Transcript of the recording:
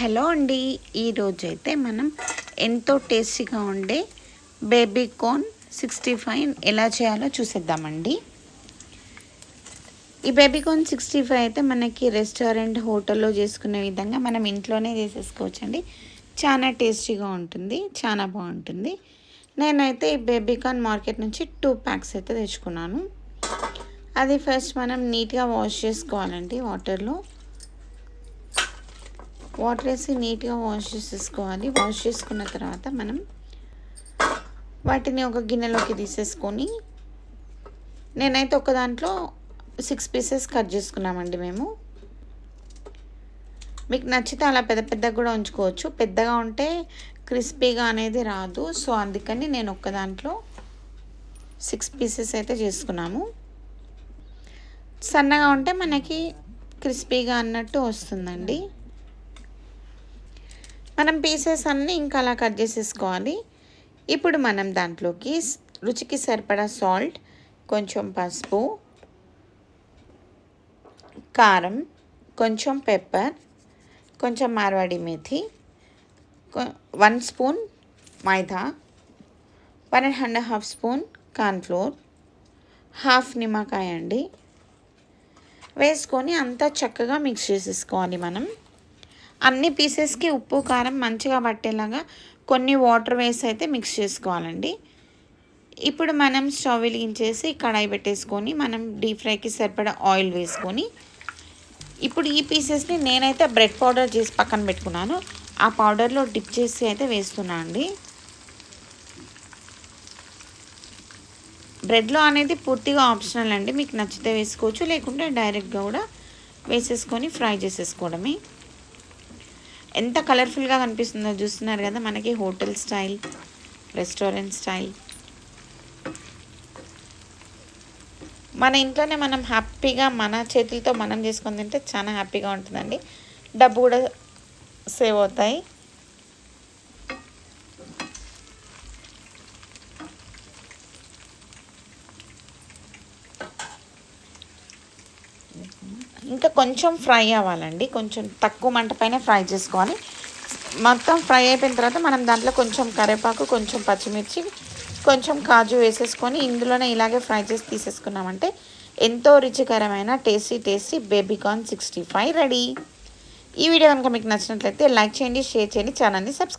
Hello అండి. ఈరోజు అయితే మనం ఎంతో టేస్టీగా ఉండే బేబీ కార్న్ సిక్స్టీ ఫైవ్ ఎలా చేయాలో చూసేద్దామండి. ఈ బేబీ కార్న్ సిక్స్టీ ఫైవ్ అయితే మనకి రెస్టారెంట్ హోటల్లో చేసుకునే విధంగా మనం ఇంట్లోనే చేసేసుకోవచ్చండి. చాలా టేస్టీగా ఉంటుంది చాలా బాగుంటుంది. నేనైతే ఈ బేబీ కార్న్ మార్కెట్ నుంచి టూ ప్యాక్స్ అయితే తెచ్చుకున్నాను. అది ఫస్ట్ మనం నీట్గా వాష్ చేసుకోవాలండి వాటర్లో. వాటర్ వేసి నీట్గా వాష్ చేసేసుకోవాలి. వాష్ చేసుకున్న తర్వాత మనం వాటిని ఒక గిన్నెలోకి తీసేసుకొని నేనైతే ఒక దాంట్లో సిక్స్ పీసెస్ కట్ చేసుకున్నామండి మేము. మీకు నచ్చితే అలా పెద్ద పెద్దగా కూడా ఉంచుకోవచ్చు. పెద్దగా ఉంటే క్రిస్పీగా అనేది రాదు. సో అందుకని నేను ఒక్క దాంట్లో సిక్స్ పీసెస్ అయితే చేసుకున్నాము. సన్నగా ఉంటే మనకి క్రిస్పీగా అన్నట్టు వస్తుందండి. మనం పీసెస్ అన్నీ ఇంకా అలా కట్ చేసేసుకోవాలి. ఇప్పుడు మనం దాంట్లోకి రుచికి సరిపడా సాల్ట్ కొంచెం పసుపు కారం కొంచెం పెప్పర్ కొంచెం Marwadi methi one spoon maida one and half spoon cornflour half నిమ్మకాయ అండి. వేసుకొని అంతా చక్కగా మిక్స్ చేసేసుకోవాలి మనం. అన్ని పీసెస్కి ఉప్పు కారం మంచిగా పట్టేలాగా కొన్ని వాటర్ వేసి అయితే మిక్స్ చేసుకోవాలండి. ఇప్పుడు మనం స్టవ్ వెలిగించేసి కడాయి పెట్టేసుకొని మనం డీప్ ఫ్రైకి సరిపడా ఆయిల్ వేసుకొని ఇప్పుడు ఈ పీసెస్ని నేనైతే బ్రెడ్ పౌడర్ చేసి పక్కన పెట్టుకున్నాను. ఆ పౌడర్లో డిప్ చేసి అయితే వేస్తున్నా అండి. బ్రెడ్లో అనేది పూర్తిగా ఆప్షనల్ అండి. మీకు నచ్చితే వేసుకోవచ్చు. లేకుంటే డైరెక్ట్గా కూడా వేసేసుకొని ఫ్రై చేసేసుకోవడమే. ఎంత కలర్ఫుల్గా కనిపిస్తుందో చూస్తున్నారు కదా మనకి హోటల్ స్టైల్ రెస్టారెంట్ స్టైల్. మన ఇంట్లోనే మనం హ్యాపీగా మన చేతులతో మనం చేసుకొని తింటే చాలా హ్యాపీగా ఉంటుందండి. డబ్బు కూడా సేవ్ అవుతాయి. ఇంకా కొంచెం ఫ్రై అవ్వాలండి. కొంచెం తక్కువ మంట పైన ఫ్రై చేసుకోవాలి. మొత్తం ఫ్రై అయిపోయిన తర్వాత మనం దాంట్లో కొంచెం కరివేపాకు కొంచెం పచ్చిమిర్చి కొంచెం కాజు వేసేసుకొని ఇందులోనే ఇలాగే ఫ్రై చేసి తీసేసుకున్నామంటే ఎంతో రుచికరమైన tasty tasty baby corn sixty five ready. ఈ వీడియో కనుక మీకు నచ్చినట్లయితే లైక్ చేయండి షేర్ చేయండి ఛానల్ని సబ్స్క్రైబ్